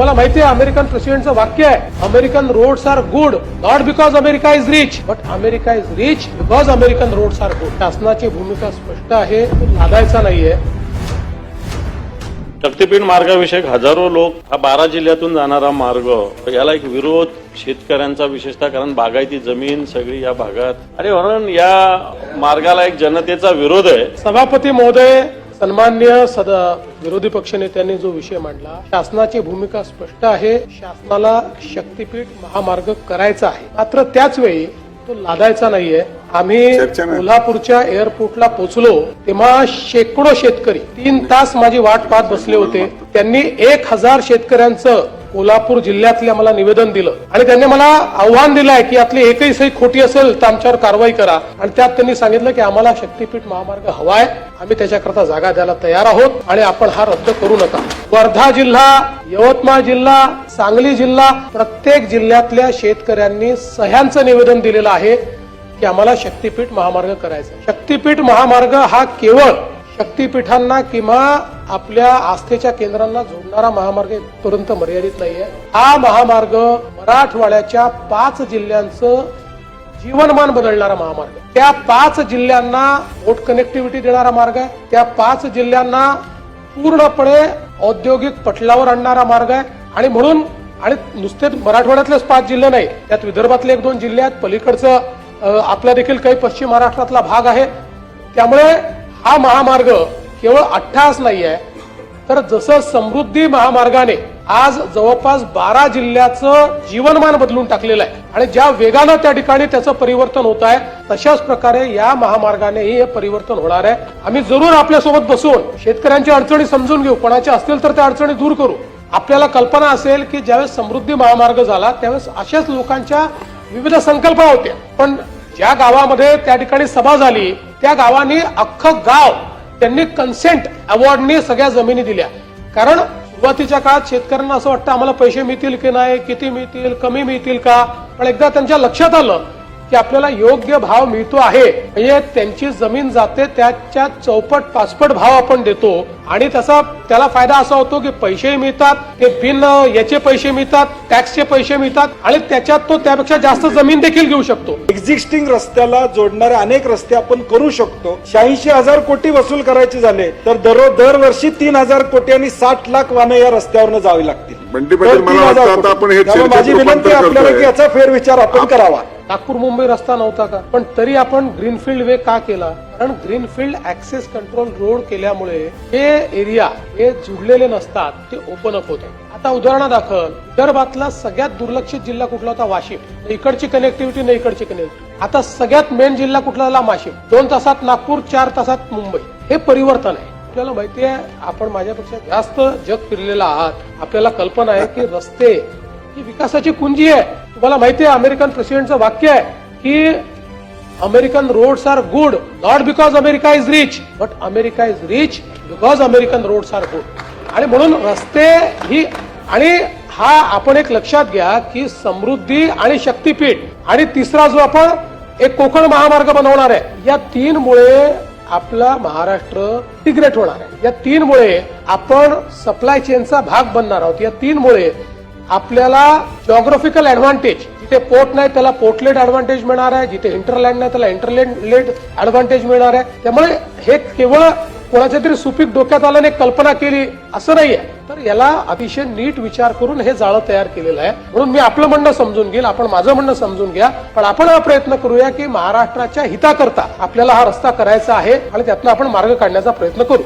तुम्हाला माहिती आहे अमेरिकन प्रेसिडेंटचं वाक्य आहे American roads are good not because America is rich but America is rich because American roads are good शासनाची भूमिका स्पष्ट आहे लादायचा नाहीये. शक्तीपीठ मार्गाविषयक हजारो लोक हा बारा जिल्ह्यातून जाणारा मार्ग याला एक विरोध शेतकऱ्यांचा विशेषतः कारण बागायती जमीन सगळी या भागात. आणि म्हणून या मार्गाला एक जनतेचा विरोध आहे. सभापती महोदय सन्मान्य सद विरोधी पक्षनेत्यांनी जो विषय मांडला शासनाची भूमिका स्पष्ट आहे. शासनाला शक्तीपीठ महामार्ग करायचा आहे. मात्र त्याच वेळी तो लादायचा नाहीये. आम्ही. कोल्हापूरच्या एअरपोर्टला पोहोचलो तेव्हा शेकडो शेतकरी तीन तास माझी वाट पाहत बसले होते. त्यांनी एक हजार शेतकऱ्यांचं कोल्हापूर जिल्ह्यातल्या मला निवेदन दिलं. आणि त्यांनी मला आव्हान दिलं आहे की यातली एकही सही खोटी असेल तर आमच्यावर कारवाई करा. आणि त्यात त्यांनी सांगितलं की आम्हाला शक्तीपीठ महामार्ग हवाय. आम्ही त्याच्याकरता जागा द्यायला तयार आहोत आणि आपण हा रद्द करू नका. वर्धा जिल्हा यवतमाळ जिल्हा सांगली जिल्हा प्रत्येक जिल्ह्यातल्या शेतकऱ्यांनी सह्यांचं निवेदन दिलेलं आहे की आम्हाला शक्तीपीठ महामार्ग करायचा आहे. शक्तीपीठ महामार्ग हा केवळ शक्तीपीठांना किंवा आपल्या आस्थेच्या केंद्रांना जोडणारा महामार्ग तुरंत मर्यादित नाहीये. हा महामार्ग मराठवाड्याच्या पाच जिल्ह्यांचं जीवनमान बदलणारा महामार्ग त्या पाच जिल्ह्यांना बोट कनेक्टिव्हिटी देणारा मार्ग आहे. त्या पाच जिल्ह्यांना पूर्णपणे औद्योगिक पटलावर आणणारा मार्ग आहे. आणि म्हणून आणि नुसते मराठवाड्यातलेच पाच जिल्हे नाही त्यात विदर्भातले एक दोन जिल्हे आहेत. पलीकडचं अ, आपला देखील काही पश्चिम महाराष्ट्रातला भाग आहे. त्यामुळे हा महामार्ग केवळ अठ्ठास नाही आहे तर जसं समृद्धी महामार्गाने आज जवळपास बारा जिल्ह्याचं जीवनमान बदलून टाकलेलं आहे आणि ज्या वेगानं त्या ठिकाणी त्याचं परिवर्तन होत आहे तशाच प्रकारे या महामार्गानेही हे परिवर्तन होणार आहे. आम्ही जरूर आपल्यासोबत बसून शेतकऱ्यांच्या अडचणी समजून घेऊ. कोणाच्या असतील तर त्या अडचणी दूर करू. आपल्याला कल्पना असेल की ज्यावेळेस समृद्धी महामार्ग झाला त्यावेळेस अशाच लोकांच्या विविध संकल्पना होत्या. पण ज्या गावामध्ये त्या ठिकाणी सभा झाली त्या गावांनी अख्खं गाव त्यांनी कन्सेंट अवॉर्डने सगळ्या जमिनी दिल्या. कारण सुरुवातीच्या काळात शेतकऱ्यांना असं वाटतं आम्हाला पैसे मिळतील की नाही किती मिळतील कमी मिळतील का? पण एकदा त्यांच्या लक्षात आलं की आपल्याला योग्य भाव मिळतो आहे. म्हणजे त्यांची जमीन जाते त्याच्या चौपट पाचपट भाव आपण देतो. आणि त्याचा त्याला फायदा असा होतो की पैसेही मिळतात ते बिन याचे पैसे मिळतात टॅक्सचे पैसे मिळतात आणि त्याच्यात तो त्यापेक्षा जास्त जमीन देखील घेऊ शकतो. एक्झिस्टिंग रस्त्याला जोडणारे अनेक रस्ते आपण करू शकतो. शहाऐंशी हजार कोटी वसूल करायचे झाले तर दररोज दरवर्षी तीन हजार कोटी आणि साठ लाख वाहनं या रस्त्यावरनं जावी लागतील. बंटी पाटील, दर मला 3,000 वाटतं आता कोटी. आपण त्यामुळे चर्चेत माझी विनंती आपल्याला. की याचा फेरविचार आपण करावा. नागपूर मुंबई रस्ता नव्हता का? पण तरी आपण ग्रीनफील्ड वे का केला? कारण ग्रीनफील्ड ऍक्सेस कंट्रोल रोड केल्यामुळे हे एरिया हे जुडलेले नसतात ते ओपन अप होते. आता उदाहरणादाखल विदर्भातला सगळ्यात दुर्लक्षित जिल्हा कुठला होता? वाशिम. इकडची कनेक्टिव्हिटी न इकडची कनेक्टिव्हिटी आता सगळ्यात मेन जिल्हा कुठला झाला? वाशिम. दोन तासात नागपूर चार तासात मुंबई. हे परिवर्तन आहे. आपल्याला माहिती आहे आपण माझ्यापेक्षा जास्त जग फिरलेला आहात. आपल्याला कल्पना आहे की रस्ते ही विकासाची कुंजी आहे. तुम्हाला माहिती आहे अमेरिकन प्रेसिडेंटचं वाक्य आहे की American roads are good not because America is rich but America is rich because American roads are good आणि म्हणून रस्ते ही आणि हा आपण एक लक्षात घ्या की समृद्धी आणि शक्तीपीठ आणि तिसरा जो आपण एक कोकण महामार्ग बनवणार आहे या तीनमुळे आपला महाराष्ट्र इंटिग्रेट होणार आहे. या तीनमुळे आपण सप्लाय चेनचा भाग बनणार आहोत. या तीनमुळे आपल्याला जॉग्राफिकल ऍडव्हान्टेज जिथे पोर्ट नाही त्याला पोर्टलेट ऍडव्हान्टेज मिळणार आहे. जिथे इंटरलँड नाही त्याला इंटरलँड ऍडव्हान्टेज मिळणार आहे. त्यामुळे हे केवळ कोणाच्या तरी सुपीक डोक्यात आल्याने कल्पना केली असं नाहीये. तर याला अतिशय नीट विचार करून हे जाळं तयार केलेलं आहे. म्हणून मी आपलं म्हणणं समजून घेईल आपण माझं म्हणणं समजून घ्या. पण आपण हा प्रयत्न करूया की महाराष्ट्राच्या हिताकरता आपल्याला हा रस्ता करायचा आहे आणि त्यातला आपण मार्ग काढण्याचा प्रयत्न करू.